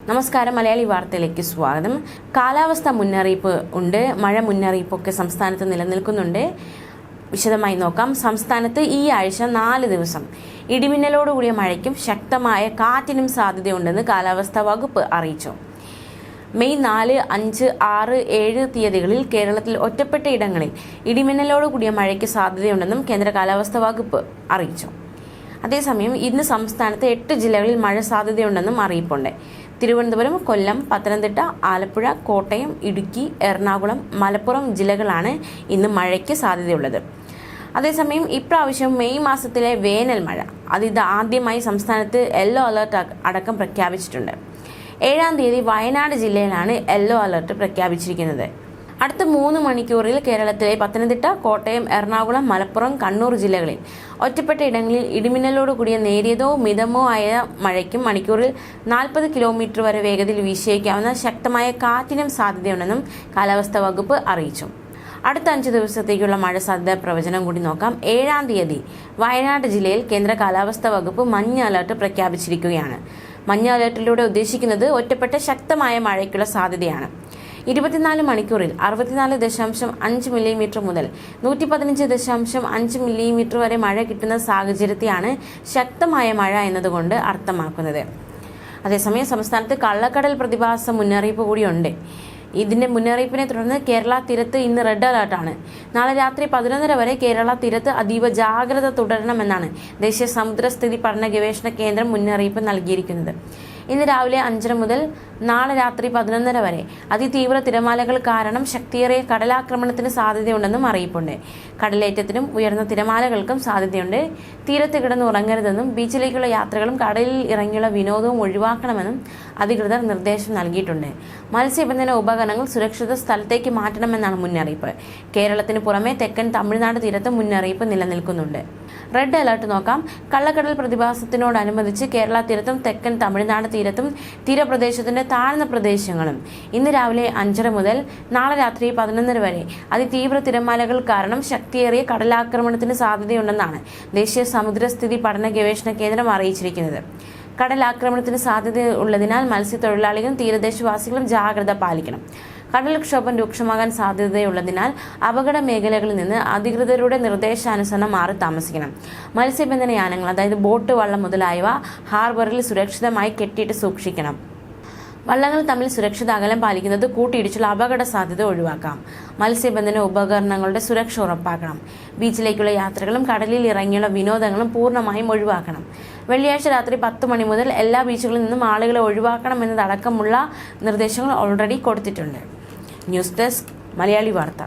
നമസ്കാരം മലയാളി വാർത്തയിലേക്ക് സ്വാഗതം. കാലാവസ്ഥ മുന്നറിയിപ്പ് ഉണ്ട് മഴ മുന്നറിയിപ്പൊക്കെ സംസ്ഥാനത്ത് നിലനിൽക്കുന്നുണ്ട്. വിശദമായി നോക്കാം. സംസ്ഥാനത്ത് ഈ ആഴ്ച നാല് ദിവസം ഇടിമിന്നലോടുകൂടിയ മഴയ്ക്കും ശക്തമായ കാറ്റിനും സാധ്യതയുണ്ടെന്ന് കാലാവസ്ഥാ വകുപ്പ് അറിയിച്ചു. മെയ് നാല് അഞ്ച് ആറ് ഏഴ് തീയതികളിൽ കേരളത്തിൽ ഒറ്റപ്പെട്ട ഇടങ്ങളിൽ ഇടിമിന്നലോടുകൂടിയ മഴയ്ക്ക് സാധ്യതയുണ്ടെന്നും കേന്ദ്ര കാലാവസ്ഥാ വകുപ്പ് അറിയിച്ചു. അതേസമയം ഇന്ന് സംസ്ഥാനത്ത് എട്ട് ജില്ലകളിൽ മഴ സാധ്യതയുണ്ടെന്നും അറിയിപ്പുണ്ട്. തിരുവനന്തപുരം കൊല്ലം പത്തനംതിട്ട ആലപ്പുഴ കോട്ടയം ഇടുക്കി എറണാകുളം മലപ്പുറം ജില്ലകളാണ് ഇന്ന് മഴയ്ക്ക് സാധ്യതയുള്ളത്. അതേസമയം ഇപ്രാവശ്യം മെയ് മാസത്തിലെ വേനൽ മഴ. അതിത് ആദ്യമായി സംസ്ഥാനത്ത് യെല്ലോ അലർട്ട് അടക്കം പ്രഖ്യാപിച്ചിട്ടുണ്ട്. ഏഴാം തീയതി വയനാട് ജില്ലയിലാണ് യെല്ലോ അലർട്ട് പ്രഖ്യാപിച്ചിരിക്കുന്നത്. അടുത്ത മൂന്ന് മണിക്കൂറിൽ കേരളത്തിലെ പത്തനംതിട്ട കോട്ടയം എറണാകുളം മലപ്പുറം കണ്ണൂർ ജില്ലകളിൽ. ഒറ്റപ്പെട്ട ഇടങ്ങളിൽ ഇടിമിന്നലോട് കൂടിയ നേരിയതോ മിതമോ ആയ മഴയ്ക്കും മണിക്കൂറിൽ നാൽപ്പത് കിലോമീറ്റർ വരെ വേഗതയിൽ വീശിയേക്കാവുന്ന ശക്തമായ കാറ്റിനും സാധ്യതയുണ്ടെന്നും കാലാവസ്ഥാ വകുപ്പ് അറിയിച്ചു. അടുത്ത അഞ്ച് ദിവസത്തേക്കുള്ള മഴ സാധ്യത പ്രവചനം കൂടി നോക്കാം. ഏഴാം തീയതി വയനാട് ജില്ലയിൽ കേന്ദ്ര കാലാവസ്ഥാ വകുപ്പ് മഞ്ഞ അലർട്ട് പ്രഖ്യാപിച്ചിരിക്കുകയാണ്. മഞ്ഞ അലർട്ടിലൂടെ ഉദ്ദേശിക്കുന്നത് ഒറ്റപ്പെട്ട ശക്തമായ മഴയ്ക്കുള്ള സാധ്യതയാണ്. ഇരുപത്തിനാല് മണിക്കൂറിൽ അറുപത്തിനാല് ദശാംശം അഞ്ച് മില്ലിമീറ്റർ മുതൽ നൂറ്റി പതിനഞ്ച് ദശാംശം അഞ്ച് മില്ലിമീറ്റർ വരെ മഴ കിട്ടുന്ന സാഹചര്യത്തെയാണ് ശക്തമായ മഴ എന്നതുകൊണ്ട് അർത്ഥമാക്കുന്നത്. അതേസമയം സംസ്ഥാനത്ത് കള്ളക്കടൽ പ്രതിഭാസ മുന്നറിയിപ്പ് കൂടിയുണ്ട്. ഇതിന്റെ മുന്നറിയിപ്പിനെ തുടർന്ന് കേരള തീരത്ത് ഇന്ന് റെഡ് അലർട്ടാണ്. നാളെ രാത്രി പതിനൊന്നര വരെ കേരള തീരത്ത് അതീവ ജാഗ്രത തുടരണമെന്നാണ് ദേശീയ സമുദ്രസ്ഥിതി പഠന ഗവേഷണ കേന്ദ്രം മുന്നറിയിപ്പ് നൽകിയിരിക്കുന്നത്. ഇന്ന് രാവിലെ അഞ്ചര മുതൽ നാളെ രാത്രി പതിനൊന്നര വരെ. അതിതീവ്ര തിരമാലകൾ കാരണം ശക്തിയേറിയ കടലാക്രമണത്തിന് സാധ്യതയുണ്ടെന്നും അറിയിപ്പുണ്ട്. കടലേറ്റത്തിനും ഉയർന്ന തിരമാലകൾക്കും സാധ്യതയുണ്ട്. തീരത്ത് കിടന്ന് ഉറങ്ങരുതെന്നും ബീച്ചിലേക്കുള്ള യാത്രകളും കടലിൽ ഇറങ്ങിയുള്ള വിനോദവും ഒഴിവാക്കണമെന്നും അധികൃതർ നിർദ്ദേശം നൽകിയിട്ടുണ്ട്. മത്സ്യബന്ധന ഉപകരണങ്ങൾ സുരക്ഷിത സ്ഥലത്തേക്ക് മാറ്റണമെന്നാണ് മുന്നറിയിപ്പ്. കേരളത്തിന് പുറമെ തെക്കൻ തമിഴ്നാട് തീരത്ത് മുന്നറിയിപ്പ് നിലനിൽക്കുന്നുണ്ട്. റെഡ് അലർട്ട് നോക്കാം. കള്ളക്കടൽ പ്രതിഭാസത്തിനോടനുബന്ധിച്ച് കേരള തീരത്തും തെക്കൻ തമിഴ്നാട് തീരത്തും തീരപ്രദേശത്തിന്റെ താഴ്ന്ന പ്രദേശങ്ങളും ഇന്ന് രാവിലെ അഞ്ചര മുതൽ നാളെ രാത്രി പതിനൊന്നര വരെ അതിതീവ്ര തിരമാലകൾ കാരണം ശക്തിയേറിയ കടലാക്രമണത്തിന് സാധ്യതയുണ്ടെന്നാണ് ദേശീയ സമുദ്രസ്ഥിതി പഠന ഗവേഷണ കേന്ദ്രം അറിയിച്ചിരിക്കുന്നത്. കടലാക്രമണത്തിന് സാധ്യതയുള്ളതിനാൽ മത്സ്യത്തൊഴിലാളികളും തീരദേശവാസികളും ജാഗ്രത പാലിക്കണം. കടൽക്ഷോഭം രൂക്ഷമാകാൻ സാധ്യതയുള്ളതിനാൽ അപകട മേഖലകളിൽ നിന്ന് അധികൃതരുടെ നിർദ്ദേശാനുസരണം മാറി താമസിക്കണം. മത്സ്യബന്ധന യാനങ്ങൾ അതായത് ബോട്ട് വള്ളം മുതലായവ ഹാർബറിൽ സുരക്ഷിതമായി കെട്ടിയിട്ട് സൂക്ഷിക്കണം. വള്ളങ്ങൾ തമ്മിൽ സുരക്ഷിത അകലം പാലിക്കുന്നത് കൂട്ടിയിടിച്ചുള്ള അപകട സാധ്യത ഒഴിവാക്കാം. മത്സ്യബന്ധന ഉപകരണങ്ങളുടെ സുരക്ഷ ഉറപ്പാക്കണം. ബീച്ചിലേക്കുള്ള യാത്രകളും കടലിൽ ഇറങ്ങിയുള്ള വിനോദങ്ങളും പൂർണമായും ഒഴിവാക്കണം. വെള്ളിയാഴ്ച രാത്രി പത്ത് മണി മുതൽ എല്ലാ ബീച്ചുകളിൽ നിന്നും ആളുകളെ ഒഴിവാക്കണം എന്നതടക്കമുള്ള നിർദ്ദേശങ്ങൾ ഓൾറെഡി കൊടുത്തിട്ടുണ്ട്. ന്യൂസ് ഡെസ്ക് മലയാളി വാർത്ത